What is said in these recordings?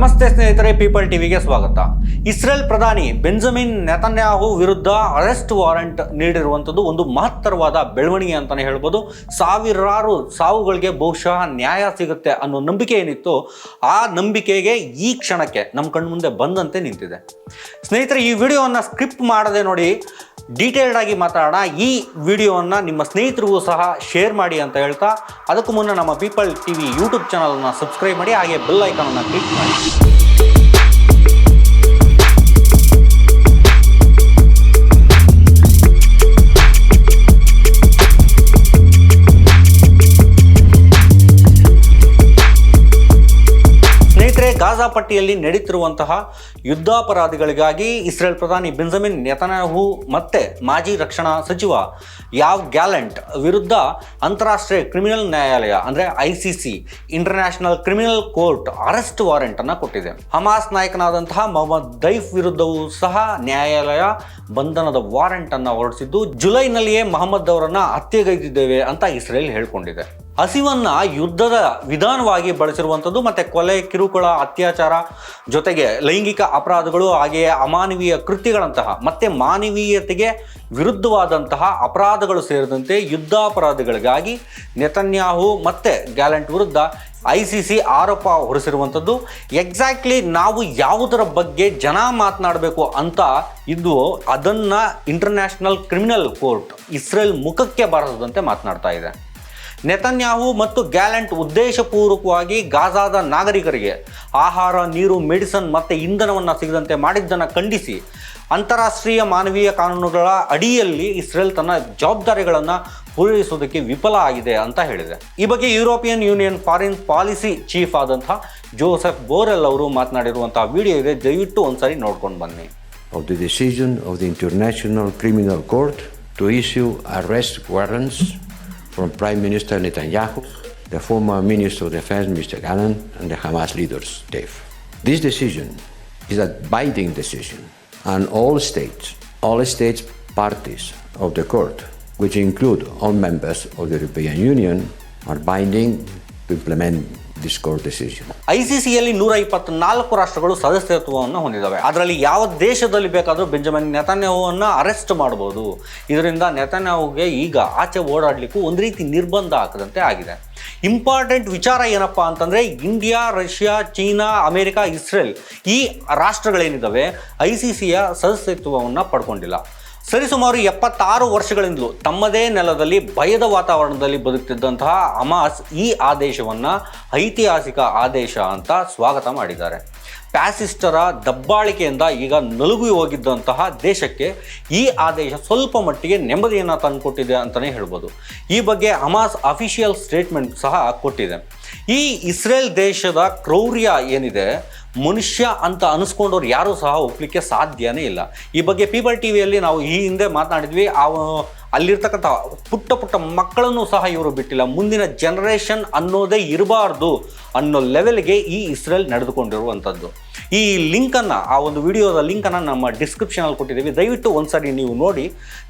ನಮಸ್ತೆ ಸ್ನೇಹಿತರೆ, ಪೀಪಲ್ ಟಿವಿಗೆ ಸ್ವಾಗತ. ಇಸ್ರೇಲ್ ಪ್ರಧಾನಿ ಬೆಂಜಮಿನ್ ನೆತನ್ಯಾಹು ವಿರುದ್ಧ ಅರೆಸ್ಟ್ ವಾರೆಂಟ್ ನೀಡಿರುವಂಥದ್ದು ಒಂದು ಮಹತ್ತರವಾದ ಬೆಳವಣಿಗೆ ಅಂತಲೇ ಹೇಳ್ಬೋದು. ಸಾವಿರಾರು ಸಾವುಗಳಿಗೆ ಬಹುಶಃ ನ್ಯಾಯ ಸಿಗುತ್ತೆ ಅನ್ನೋ ನಂಬಿಕೆ ಏನಿತ್ತು, ಆ ನಂಬಿಕೆಗೆ ಈ ಕ್ಷಣಕ್ಕೆ ನಮ್ಮ ಕಣ್ಮುಂದೆ ಬಂದಂತೆ ನಿಂತಿದೆ. ಸ್ನೇಹಿತರೆ, ಈ ವಿಡಿಯೋವನ್ನು ಸ್ಕ್ರಿಪ್ಟ್ ಮಾಡದೆ ನೋಡಿ ಡೀಟೇಲ್ಡ್ ಆಗಿ ಮಾತಾಡೋಣ. ಈ ವಿಡಿಯೋವನ್ನು ನಿಮ್ಮ ಸ್ನೇಹಿತರಿಗೂ ಸಹ ಶೇರ್ ಮಾಡಿ ಅಂತ ಹೇಳ್ತಾ, ಅದಕ್ಕೂ ಮುನ್ನ ನಮ್ಮ ಪೀಪಲ್ ಟಿ ವಿ ಯೂಟ್ಯೂಬ್ ಚಾನಲನ್ನು ಸಬ್ಸ್ಕ್ರೈಬ್ ಮಾಡಿ, ಹಾಗೆ ಬೆಲ್ ಐಕಾನನ್ನು ಕ್ಲಿಕ್ ಮಾಡಿ. ಗಾಜಾ ಪಟ್ಟಿಯಲ್ಲಿ ನಡೀತಿರುವಂತಹ ಯುದ್ಧಾಪರಾಧಿಗಳಿಗಾಗಿ ಇಸ್ರೇಲ್ ಪ್ರಧಾನಿ ಬೆಂಜಮಿನ್ ನೆತನ್ಯಾಹು ಮತ್ತೆ ಮಾಜಿ ರಕ್ಷಣಾ ಸಚಿವ ಯಾವ್ ಗ್ಯಾಲೆಂಟ್ ವಿರುದ್ಧ ಅಂತಾರಾಷ್ಟ್ರೀಯ ಕ್ರಿಮಿನಲ್ ನ್ಯಾಯಾಲಯ, ಅಂದರೆ I C international criminal court arrest warrant ಅನ್ನು ಕೊಟ್ಟಿದೆ. ಹಮಾಸ್ ನಾಯಕನಾದಂತಹ ಮೊಹಮ್ಮದ್ ದೈಫ್ ವಿರುದ್ಧವೂ ಸಹ ನ್ಯಾಯಾಲಯ ಬಂಧನದ ವಾರೆಂಟ್ ಅನ್ನು ಹೊರಡಿಸಿದ್ದು, ಜುಲೈನಲ್ಲಿಯೇ ಮೊಹಮ್ಮದ್ ಅವರನ್ನು ಹತ್ಯೆಗೈದಿದ್ದೇವೆ ಅಂತ ಇಸ್ರೇಲ್ ಹೇಳ್ಕೊಂಡಿದೆ. ಹಸಿವನ್ನ ಯುದ್ಧದ ವಿಧಾನವಾಗಿ ಬಳಸಿರುವಂಥದ್ದು ಮತ್ತೆ ಕೊಲೆ, ಕಿರುಕುಳ, ಅತ್ಯಾಚಾರ ಜೊತೆಗೆ ಲೈಂಗಿಕ ಅಪರಾಧಗಳು ಹಾಗೆಯೇ ಅಮಾನವೀಯ ಕೃತ್ಯಗಳಂತಹ ಮತ್ತೆ ಮಾನವೀಯತೆಗೆ ವಿರುದ್ಧವಾದಂತಹ ಅಪರಾಧಗಳು ಸೇರಿದಂತೆ ಯುದ್ಧಾಪರಾಧಗಳಿಗಾಗಿ ನೆತನ್ಯಾಹು ಮತ್ತೆ ಗ್ಯಾಲೆಂಟ್ ವಿರುದ್ಧ ಐ ಸಿ ಸಿ ಆರೋಪ ಹೊರಿಸಿರುವಂಥದ್ದು. ಎಕ್ಸಾಕ್ಟ್ಲಿ ನಾವು ಯಾವುದರ ಬಗ್ಗೆ ಜನ ಮಾತನಾಡಬೇಕು ಅಂತ ಇದು ಅದನ್ನು ಇಂಟರ್ನ್ಯಾಷನಲ್ ಕ್ರಿಮಿನಲ್ ಕೋರ್ಟ್ ಇಸ್ರೇಲ್ ಮುಖಕ್ಕೆ ಬಾರದಂತೆ ಮಾತನಾಡ್ತಾ ಇದೆ. ನೆತನ್ಯಾಹು ಮತ್ತು ಗ್ಯಾಲೆಂಟ್ ಉದ್ದೇಶಪೂರ್ವಕವಾಗಿ ಗಾಜಾದ ನಾಗರಿಕರಿಗೆ ಆಹಾರ, ನೀರು, ಮೆಡಿಸನ್ ಮತ್ತು ಇಂಧನವನ್ನು ಸಿಗದಂತೆ ಮಾಡಿದ್ದನ್ನು ಖಂಡಿಸಿ ಅಂತಾರಾಷ್ಟ್ರೀಯ ಮಾನವೀಯ ಕಾನೂನುಗಳ ಅಡಿಯಲ್ಲಿ ಇಸ್ರೇಲ್ ತನ್ನ ಜವಾಬ್ದಾರಿಗಳನ್ನು ಪೂರೈಸುವುದಕ್ಕೆ ವಿಫಲ ಆಗಿದೆ ಅಂತ ಹೇಳಿದೆ. ಈ ಬಗ್ಗೆ European union foreign policy chief ಆದಂತಹ ಜೋಸೆಫ್ ಬೋರೆಲ್ ಅವರು ಮಾತನಾಡಿರುವಂತಹ ವಿಡಿಯೋ ಇದೆ. ದಯವಿಟ್ಟು ಒಂದ್ಸರಿ ನೋಡ್ಕೊಂಡು ಬನ್ನಿ. Of the decision of the International Criminal Court to issue arrest warrants from Prime Minister Netanyahu, the former Minister of Defense Mr. Gallant, and the Hamas leaders, Dave. This decision is a binding decision, and all states, all states parties of the court, which include all members of the European Union, are binding to implement this court decision I C ಸಿಯಲ್ಲಿ ನೂರ ಇಪ್ಪತ್ನಾಲ್ಕು ರಾಷ್ಟ್ರಗಳು ಸದಸ್ಯತ್ವವನ್ನು ಹೊಂದಿದ್ದಾವೆ. ಅದರಲ್ಲಿ ಯಾವ ದೇಶದಲ್ಲಿ ಬೇಕಾದರೂ Benjamin ನೆತನ್ಯಾಹುವನ್ನು arrest ಮಾಡಬಹುದು ಇದರಿಂದ ನೆತನ್ಯಾಹುಗೆ ಈಗ ಆಚೆ ಓಡಾಡಲಿಕ್ಕೂ ಒಂದು ರೀತಿ ನಿರ್ಬಂಧ ಹಾಕದಂತೆ ಆಗಿದೆ. ಇಂಪಾರ್ಟೆಂಟ್ ವಿಚಾರ ಏನಪ್ಪ ಅಂತಂದರೆ India, Russia, China, America, Israel ಈ ರಾಷ್ಟ್ರಗಳೇನಿದ್ದಾವೆ ಐ ಸಿ ಸಿಯ ಸದಸ್ಯತ್ವವನ್ನು ಪಡ್ಕೊಂಡಿಲ್ಲ. ಸರಿಸುಮಾರು ಎಪ್ಪತ್ತಾರು ವರ್ಷಗಳಿಂದಲೂ ತಮ್ಮದೇ ನೆಲದಲ್ಲಿ ಭಯದ ವಾತಾವರಣದಲ್ಲಿ ಬದುಕ್ತಿದ್ದಂತಹ ಅಮಾಸ್ ಈ ಆದೇಶವನ್ನು ಐತಿಹಾಸಿಕ ಆದೇಶ ಅಂತ ಸ್ವಾಗತ ಮಾಡಿದ್ದಾರೆ. ಪ್ಯಾಸಿಸ್ಟರ ದಬ್ಬಾಳಿಕೆಯಿಂದ ಈಗ ನಲುಗಿ ಹೋಗಿದ್ದಂತಹ ದೇಶಕ್ಕೆ ಈ ಆದೇಶ ಸ್ವಲ್ಪ ಮಟ್ಟಿಗೆ ನೆಮ್ಮದಿಯನ್ನು ತಂದುಕೊಟ್ಟಿದೆ ಅಂತಲೇ ಹೇಳ್ಬೋದು. ಈ ಬಗ್ಗೆ ಅಮಾಸ್ ಅಫಿಷಿಯಲ್ ಸ್ಟೇಟ್ಮೆಂಟ್ ಸಹ ಕೊಟ್ಟಿದೆ. ಈ ಇಸ್ರೇಲ್ ದೇಶದ ಕ್ರೌರ್ಯ ಏನಿದೆ? ಮನುಷ್ಯ ಅಂತ ಅನಿಸ್ಕೊಂಡವ್ರು ಯಾರೂ ಸಹ ಒಪ್ಪಲಿಕ್ಕೆ ಸಾಧ್ಯನೇ ಇಲ್ಲ. ಈ ಬಗ್ಗೆ ಪೀಪಲ್ ಟಿ ವಿಯಲ್ಲಿ ನಾವು ಈ ಹಿಂದೆ ಮಾತನಾಡಿದ್ವಿ, ಆ, ಅಲ್ಲಿರ್ತಕ್ಕಂಥ ಪುಟ್ಟ ಪುಟ್ಟ ಮಕ್ಕಳನ್ನು ಸಹ ಇವರು ಬಿಟ್ಟಿಲ್ಲ. ಮುಂದಿನ ಜನರೇಷನ್ ಅನ್ನೋದೇ ಇರಬಾರ್ದು ಅನ್ನೋ ಲೆವೆಲ್ಗೆ ಈ ಇಸ್ರೇಲ್ ನಡೆದುಕೊಂಡಿರುವಂಥದ್ದು. ಈ ಲಿಂಕನ್ನು, ಆ ಒಂದು ವಿಡಿಯೋದ ಲಿಂಕನ್ನು ನಮ್ಮ ಡಿಸ್ಕ್ರಿಪ್ಷನಲ್ಲಿ ಕೊಟ್ಟಿದ್ದೀವಿ. ದಯವಿಟ್ಟು ಒಂದ್ಸರಿ ನೀವು ನೋಡಿ,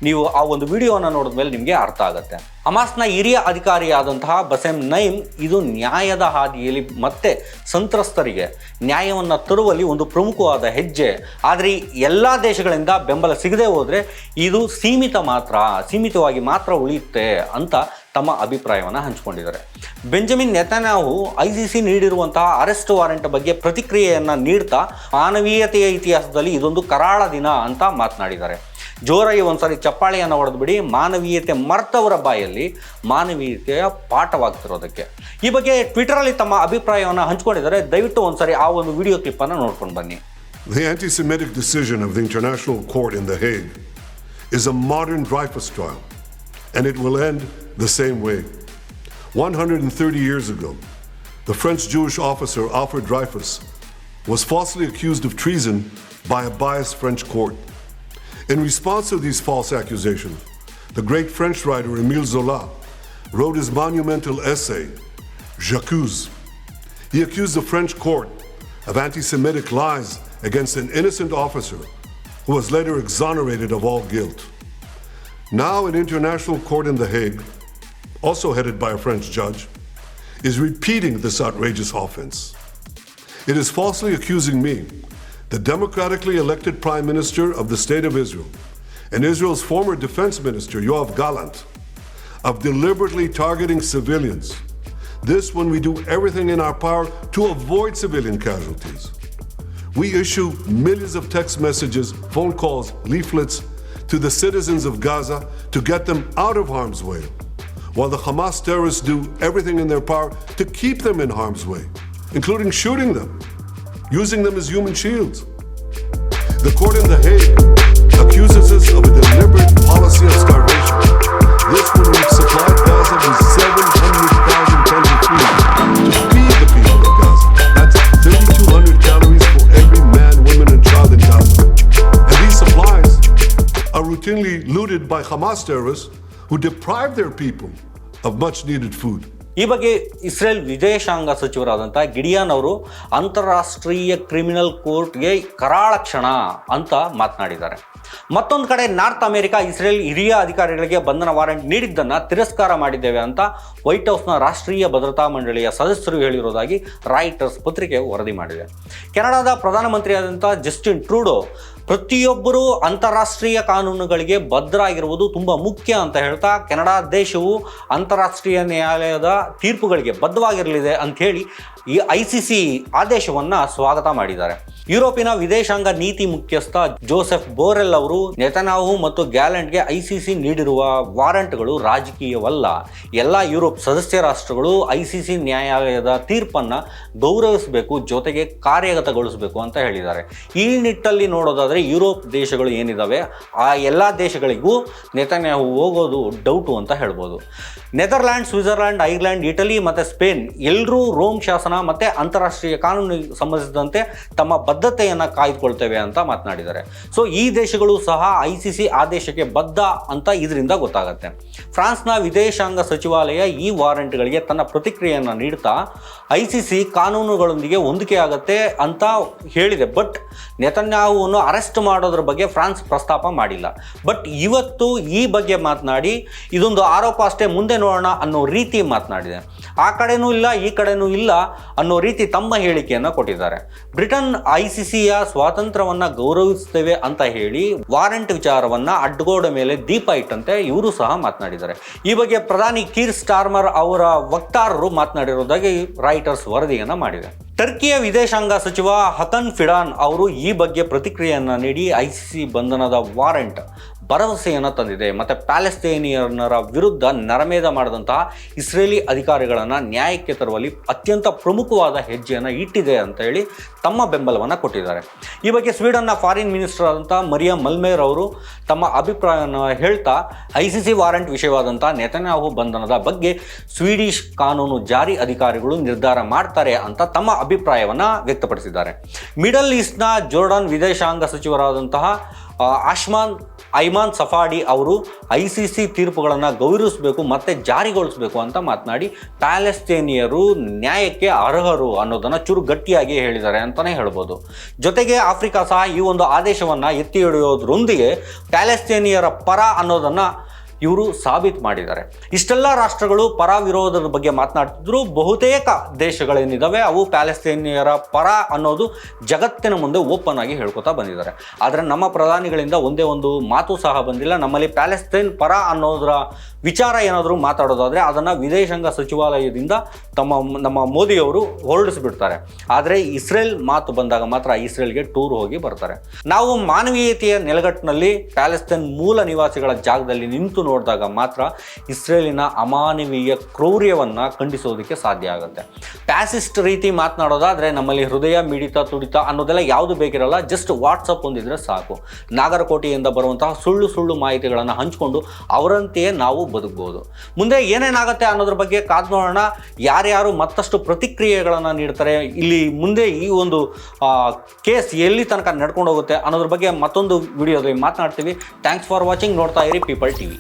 ನೀವು ಆ ಒಂದು ವಿಡಿಯೋವನ್ನು ನೋಡಿದ ಮೇಲೆ ನಿಮಗೆ ಅರ್ಥ ಆಗುತ್ತೆ. ಹಮಾಸ್ನ ಹಿರಿಯ ಅಧಿಕಾರಿಯಾದಂತಹ ಬಸೆಮ್ ನೈಮ್ ಇದು ನ್ಯಾಯದ ಹಾದಿಯಲ್ಲಿ ಮತ್ತೆ ಸಂತ್ರಸ್ತರಿಗೆ ನ್ಯಾಯವನ್ನು ತರುವಲ್ಲಿ ಒಂದು ಪ್ರಮುಖವಾದ ಹೆಜ್ಜೆ. ಆದರೆ ಎಲ್ಲ ದೇಶಗಳಿಂದ ಬೆಂಬಲ ಸಿಗದೆ ಹೋದರೆ ಇದು ಸೀಮಿತ ಮಾತ್ರ, ಸೀಮಿತವಾಗಿ ಮಾತ್ರ ಉಳಿಯುತ್ತೆ ಅಂತ ತಮ್ಮ ಅಭಿಪ್ರಾಯವನ್ನು ಹಂಚಿಕೊಂಡಿದ್ದಾರೆ. Benjamin Netanyahu I C C ನೀಡಿರುವಂತಹ arrest warrant ಬಗ್ಗೆ ಪ್ರತಿಕ್ರಿಯೆಯನ್ನು ನೀಡ್ತಾ ಮಾನವೀಯತೆಯ ಇತಿಹಾಸದಲ್ಲಿ ಇದೊಂದು ಕರಾಳ ದಿನ ಅಂತ ಮಾತನಾಡಿದ್ದಾರೆ. ಜೋರಾಗಿ ಒಂದ್ಸರಿ ಚಪ್ಪಾಳೆಯನ್ನು ಹೊಡೆದುಬಿಡಿ ಮಾನವೀಯತೆ ಮರ್ತವರ ಬಾಯಲ್ಲಿ ಮಾನವೀಯತೆಯ ಪಾಠವಾಗ್ತಿರೋದಕ್ಕೆ. ಈ ಬಗ್ಗೆ ಟ್ವಿಟರಲ್ಲಿ ತಮ್ಮ ಅಭಿಪ್ರಾಯವನ್ನು ಹಂಚಿಕೊಂಡಿದ್ದಾರೆ. ದಯವಿಟ್ಟು ಒಂದ್ಸರಿ ಆ ಒಂದು ವಿಡಿಯೋ ಕ್ಲಿಪ್ಪನ್ನು ನೋಡ್ಕೊಂಡು ಬನ್ನಿ. The anti Semitic decision of the International Court in The Hague is a modern Dreyfus trial, and it will end the same way. 130 years ago, the French Jewish officer Alfred Dreyfus was falsely accused of treason by a biased French court. In response to these false accusations, the great French writer Émile Zola wrote his monumental essay, J'accuse. He accused the French court of anti Semitic lies against an innocent officer who was later exonerated of all guilt. Now, an international court in The Hague, also headed by a French judge, is repeating this outrageous offense. It is falsely accusing me, the democratically elected Prime Minister of the State of Israel, and Israel's former Defense Minister, Yoav Gallant, of deliberately targeting civilians. This when we do everything in our power to avoid civilian casualties. We issue millions of text messages, phone calls, leaflets to the citizens of Gaza to get them out of harm's way, while the Hamas terrorists do everything in their power to keep them in harm's way, including shooting them, using them as human shields. The court in The Hague accuses us of a deliberate policy of starvation. This when we've supplied Gaza with 700,000 looted by Hamas terrorists who deprived their people of much needed food. ಈ ಬಗ್ಗೆ Israel ವಿದೇಶಾಂಗ ಸಚಿವರಾದಂಥ Gideon ಅವರು ಅಂತಾರಾಷ್ಟ್ರೀಯ criminal ಕೋರ್ಟ್ಗೆ ಕರಾಳ ಕ್ಷಣ ಅಂತ ಮಾತನಾಡಿದ್ದಾರೆ ಮತ್ತೊಂದು ಕಡೆ ನಾರ್ತ್ ಅಮೆರಿಕ, ಇಸ್ರೇಲ್ ಹಿರಿಯ ಅಧಿಕಾರಿಗಳಿಗೆ ಬಂಧನ ವಾರೆಂಟ್ ನೀಡಿದ್ದನ್ನು ತಿರಸ್ಕಾರ ಮಾಡಿದ್ದೇವೆ ಅಂತ ವೈಟ್ ಹೌಸ್ನ ರಾಷ್ಟ್ರೀಯ ಭದ್ರತಾ ಮಂಡಳಿಯ ಸದಸ್ಯರು ಹೇಳಿರುವುದಾಗಿ ರಾಯ್ಟರ್ಸ್ ಪತ್ರಿಕೆ ವರದಿ ಮಾಡಿದೆ ಕೆನಡಾದ ಪ್ರಧಾನಮಂತ್ರಿಯಾದಂಥ ಜಸ್ಟಿನ್ ಟ್ರೂಡೋ ಪ್ರತಿಯೊಬ್ಬರೂ ಅಂತಾರಾಷ್ಟ್ರೀಯ ಕಾನೂನುಗಳಿಗೆ ಬದ್ಧರಾಗಿರುವುದು ತುಂಬ ಮುಖ್ಯ ಅಂತ ಹೇಳ್ತಾ ಕೆನಡಾ ದೇಶವು ಅಂತಾರಾಷ್ಟ್ರೀಯ ನ್ಯಾಯಾಲಯದ ತೀರ್ಪುಗಳಿಗೆ ಬದ್ಧವಾಗಿರಲಿದೆ ಅಂಥೇಳಿ ಈ ಐ ಸಿ ಸಿ ಆದೇಶವನ್ನು ಸ್ವಾಗತ ಮಾಡಿದ್ದಾರೆ. ಯುರೋಪಿನ ವಿದೇಶಾಂಗ ನೀತಿ ಮುಖ್ಯಸ್ಥ ಜೋಸೆಫ್ ಬೋರೆಲ್ ಅವರು ನೆತನಾಹು ಮತ್ತು ಗ್ಯಾಲೆಂಟ್ಗೆ ಐಸಿಸಿ ನೀಡಿರುವ ವಾರಂಟ್ಗಳು ರಾಜಕೀಯವಲ್ಲ. ಎಲ್ಲ ಯುರೋಪ್ ಸದಸ್ಯ ರಾಷ್ಟ್ರಗಳು ಐಸಿಸಿ ನ್ಯಾಯಾಲಯದ ತೀರ್ಪನ್ನು ಗೌರವಿಸಬೇಕು, ಜೊತೆಗೆ ಕಾರ್ಯಗತಗೊಳಿಸಬೇಕು ಅಂತ ಹೇಳಿದ್ದಾರೆ. ಈ ನಿಟ್ಟಲ್ಲಿ ನೋಡೋದಾದರೆ ಯುರೋಪ್ ದೇಶಗಳು ಏನಿದ್ದಾವೆ ಆ ಎಲ್ಲ ದೇಶಗಳಿಗೂ ನೆತನ್ಯಾಹು ಹೋಗೋದು ಡೌಟು ಅಂತ ಹೇಳ್ಬೋದು. ನೆದರ್ಲ್ಯಾಂಡ್, ಸ್ವಿಟ್ಜರ್ಲ್ಯಾಂಡ್, ಐರ್ಲೆಂಡ್, ಇಟಲಿ ಮತ್ತು ಸ್ಪೇನ್ ಎಲ್ಲರೂ ರೋಮ್ ಶಾಸನ ಮತ್ತು ಅಂತಾರಾಷ್ಟ್ರೀಯ ಕಾನೂನಿಗೆ ಸಂಬಂಧಿಸಿದಂತೆ ತಮ್ಮ ಬದ್ಧತೆಯನ್ನು ಕಾಯ್ದುಕೊಳ್ತೇವೆ ಅಂತ ಮಾತನಾಡಿದ್ದಾರೆ. ಸೊ ಈ ದೇಶಗಳು ಸಹ ಐ ಸಿ ಸಿ ಆದೇಶಕ್ಕೆ ಬದ್ಧ ಅಂತ ಇದರಿಂದ ಗೊತ್ತಾಗುತ್ತೆ. ಫ್ರಾನ್ಸ್ನ ವಿದೇಶಾಂಗ ಸಚಿವಾಲಯ ಈ ವಾರಂಟ್ಗಳಿಗೆ ತನ್ನ ಪ್ರತಿಕ್ರಿಯೆಯನ್ನು ನೀಡ್ತಾ ಐ ಸಿ ಸಿ ಕಾನೂನುಗಳೊಂದಿಗೆ ಹೊಂದಿಕೆ ಆಗುತ್ತೆ ಅಂತ ಹೇಳಿದೆ. ಬಟ್ ನೆತನ್ಯಾಹುವನ್ನು ಅರೆಸ್ಟ್ ಮಾಡೋದ್ರ ಬಗ್ಗೆ ಫ್ರಾನ್ಸ್ ಪ್ರಸ್ತಾಪ ಮಾಡಿಲ್ಲ. ಬಟ್ ಇವತ್ತು ಈ ಬಗ್ಗೆ ಮಾತನಾಡಿ ಇದೊಂದು ಆರೋಪ ಅಷ್ಟೇ ಮುಂದೆ ನೋಡೋಣ ಅನ್ನೋ ರೀತಿ ಮಾತನಾಡಿದೆ. ಆ ಕಡೆನೂ ಇಲ್ಲ, ಈ ಕಡೆನೂ ಇಲ್ಲ ಅನ್ನೋ ರೀತಿ ತಮ್ಮ ಹೇಳಿಕೆಯನ್ನು ಕೊಟ್ಟಿದ್ದಾರೆ. ಬ್ರಿಟನ್ ಸಿ ಸಿಯ ಸ್ವಾತಂತ್ರ್ಯವನ್ನು ಗೌರವಿಸ್ತೇವೆ ಅಂತ ಹೇಳಿ ವಾರಂಟ್ ವಿಚಾರವನ್ನ ಅಡ್ಡಗೋಡ ಮೇಲೆ ದೀಪ ಇಟ್ಟಂತೆ ಇವರು ಸಹ ಮಾತನಾಡಿದ್ದಾರೆ. ಈ ಬಗ್ಗೆ ಪ್ರಧಾನಿ ಕೀರ್ ಸ್ಟಾರ್ಮರ್ ಅವರ ವಕ್ತಾರರು ಮಾತನಾಡಿರುವುದಾಗಿ ರೈಟರ್ಸ್ ವರದಿಯನ್ನ ಮಾಡಿದೆ ಟರ್ಕಿಯ ವಿದೇಶಾಂಗ ಸಚಿವ ಹತನ್ ಫಿಡಾನ್ ಅವರು ಈ ಬಗ್ಗೆ ಪ್ರತಿಕ್ರಿಯೆಯನ್ನು ನೀಡಿ ಐ ಸಿ ಸಿ ಬಂಧನದ ವಾರೆಂಟ್ ಭರವಸೆಯನ್ನು ತಂದಿದೆ. ಮತ್ತು ಪ್ಯಾಲೆಸ್ತೇನಿಯನ್ನರ ವಿರುದ್ಧ ನರಮೇಧ ಮಾಡಿದಂತಹ ಇಸ್ರೇಲಿ ಅಧಿಕಾರಿಗಳನ್ನು ನ್ಯಾಯಕ್ಕೆ ತರುವಲ್ಲಿ ಅತ್ಯಂತ ಪ್ರಮುಖವಾದ ಹೆಜ್ಜೆಯನ್ನು ಇಟ್ಟಿದೆ ಅಂತ ಹೇಳಿ ತಮ್ಮ ಬೆಂಬಲವನ್ನು ಕೊಟ್ಟಿದ್ದಾರೆ. ಈ ಬಗ್ಗೆ ಸ್ವೀಡನ್ನ ಫಾರಿನ್ ಮಿನಿಸ್ಟರ್ ಆದಂಥ ಮರಿಯಾ ಮಲ್ಮೇರ್ ಅವರು ತಮ್ಮ ಅಭಿಪ್ರಾಯವನ್ನು ಹೇಳ್ತಾ ಐ ಸಿ ಸಿ ವಾರೆಂಟ್ ವಿಷಯವಾದಂಥ ನೆತನ್ಯಾಹು ಬಂಧನದ ಬಗ್ಗೆ ಸ್ವೀಡಿಷ್ ಕಾನೂನು ಜಾರಿ ಅಧಿಕಾರಿಗಳು ನಿರ್ಧಾರ ಮಾಡ್ತಾರೆ ಅಂತ ತಮ್ಮ ಅಭಿಪ್ರಾಯವನ್ನು ವ್ಯಕ್ತಪಡಿಸಿದ್ದಾರೆ. ಮಿಡಲ್ ಈಸ್ಟ್ನ ಜೋರ್ಡನ್ ವಿದೇಶಾಂಗ ಸಚಿವರಾದಂತಹ ಆಶ್ಮಾನ್, ಐಮಾನ್ ಸಫಾಡಿ ಅವರು ಐ ಸಿ ಸಿ ತೀರ್ಪುಗಳನ್ನು ಗೌರವಿಸಬೇಕು, ಮತ್ತು ಜಾರಿಗೊಳಿಸಬೇಕು ಅಂತ ಮಾತನಾಡಿ ಪ್ಯಾಲೆಸ್ತೇನಿಯರು ನ್ಯಾಯಕ್ಕೆ ಅರ್ಹರು ಅನ್ನೋದನ್ನು ಚೂರು ಗಟ್ಟಿಯಾಗಿ ಹೇಳಿದ್ದಾರೆ ಅಂತಲೇ ಹೇಳ್ಬೋದು. ಜೊತೆಗೆ ಆಫ್ರಿಕಾ ಸಹ ಈ ಒಂದು ಆದೇಶವನ್ನು ಎತ್ತಿ ಹಿಡಿಯೋದ್ರೊಂದಿಗೆ ಪ್ಯಾಲೆಸ್ತೇನಿಯರ ಪರ ಅನ್ನೋದನ್ನು ಇವರು ಸಾಬೀತು ಮಾಡಿದ್ದಾರೆ. ಇಷ್ಟೆಲ್ಲ ರಾಷ್ಟ್ರಗಳು ಪರ ವಿರೋಧದ ಬಗ್ಗೆ ಮಾತನಾಡ್ತಿದ್ರು. ಬಹುತೇಕ ದೇಶಗಳೇನಿದ್ದಾವೆ ಅವು ಪ್ಯಾಲೆಸ್ತೇನಿಯರ ಪರ ಅನ್ನೋದು ಜಗತ್ತಿನ ಮುಂದೆ ಓಪನ್ ಆಗಿ ಹೇಳ್ಕೊತಾ ಬಂದಿದ್ದಾರೆ. ಆದರೆ ನಮ್ಮ ಪ್ರಧಾನಿಗಳಿಂದ ಒಂದೇ ಒಂದು ಮಾತು ಸಹ ಬಂದಿಲ್ಲ. ನಮ್ಮಲ್ಲಿ ಪ್ಯಾಲೆಸ್ತೇನ್ ಪರ ಅನ್ನೋದರ ವಿಚಾರ ಏನಾದರೂ ಮಾತಾಡೋದಾದರೆ ಅದನ್ನು ವಿದೇಶಾಂಗ ಸಚಿವಾಲಯದಿಂದ ತಮ್ಮ, ನಮ್ಮ ಮೋದಿಯವರು ಹೊರಡಿಸಿಬಿಡ್ತಾರೆ. ಆದರೆ ಇಸ್ರೇಲ್ ಮಾತು ಬಂದಾಗ ಮಾತ್ರ ಇಸ್ರೇಲ್ಗೆ ಟೂರ್ ಹೋಗಿ ಬರ್ತಾರೆ. ನಾವು ಮಾನವೀಯತೆಯ ನೆಲೆಗಟ್ಟಿನಲ್ಲಿ ಪ್ಯಾಲೆಸ್ತೀನ್ ಮೂಲ ನಿವಾಸಿಗಳ ಜಾಗದಲ್ಲಿ ನಿಂತು ನೋಡಿದಾಗ ಮಾತ್ರ ಇಸ್ರೇಲಿನ ಅಮಾನವೀಯ ಕ್ರೌರ್ಯವನ್ನು ಖಂಡಿಸೋದಕ್ಕೆ ಸಾಧ್ಯ ಆಗುತ್ತೆ. ಪ್ಯಾಸಿಸ್ಟ್ ರೀತಿ ಮಾತನಾಡೋದಾದರೆ ನಮ್ಮಲ್ಲಿ ಹೃದಯ ಮಿಡಿತ ತುಡಿತ ಅನ್ನೋದೆಲ್ಲ ಯಾವುದು ಬೇಕಿರಲ್ಲ ಜಸ್ಟ್ ವಾಟ್ಸಪ್ ಒಂದಿದ್ರೆ ಸಾಕು. ನಾಗರಕೋಟೆಯಿಂದ ಬರುವಂತಹ ಸುಳ್ಳು ಸುಳ್ಳು ಮಾಹಿತಿಗಳನ್ನು ಹಂಚಿಕೊಂಡು ಅವರಂತೆಯೇ ನಾವು ಬದುಕಬಹುದು ಮುಂದೆ ಏನೇನಾಗುತ್ತೆ ಅನ್ನೋದ್ರ ಬಗ್ಗೆ ಕಾದ್ ನೋಡೋಣ. ಯಾರ್ಯಾರು ಮತ್ತಷ್ಟು ಪ್ರತಿಕ್ರಿಯೆಗಳನ್ನು ನೀಡ್ತಾರೆ, ಇಲ್ಲಿ ಮುಂದೆ ಈ ಒಂದು ಕೇಸ್ ಎಲ್ಲಿ ತನಕ ನಡ್ಕೊಂಡು ಹೋಗುತ್ತೆ ಅನ್ನೋದ್ರ ಬಗ್ಗೆ ಮತ್ತೊಂದು ವಿಡಿಯೋದಲ್ಲಿ ಮಾತನಾಡ್ತೀವಿ. ಥ್ಯಾಂಕ್ಸ್ ಫಾರ್ ವಾಚಿಂಗ್ ನೋಡ್ತಾ ಇರಿ ಪೀಪಲ್ ಟಿವಿ